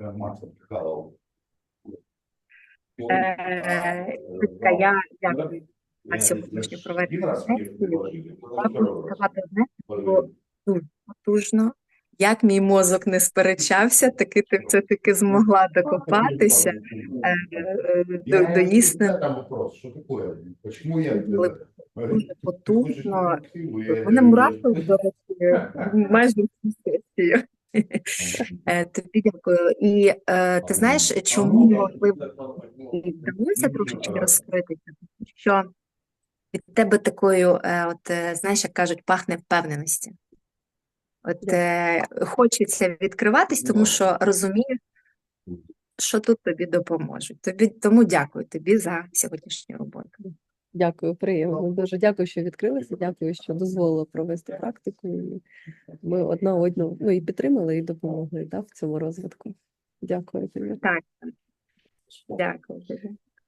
Я дякую сесію. Я потужно. Як мій мозок не сперечався, таки ти все-таки змогла докопатися е, е, до, до істин. Там вопрос, що таке? Почему я Дуже потужно. Мене мурашки, до речі, сесію. Е, Тобі дякую. І е, ти знаєш, чому вдалося трошечки розкритися, тому що від тебе такою, е, от е, знаєш, як кажуть, пахне впевненості. От е, хочеться відкриватись, тому що розумієш, що тут тобі допоможуть. Тобі тому дякую тобі за сьогоднішню роботу. Дякую, приємно. Дуже дякую, що відкрилися. Дякую, що дозволили провести практику. І Ми одна одну ну, і підтримали, і допомогли да, в цьому розвитку. Дякую тобі. Так, дякую.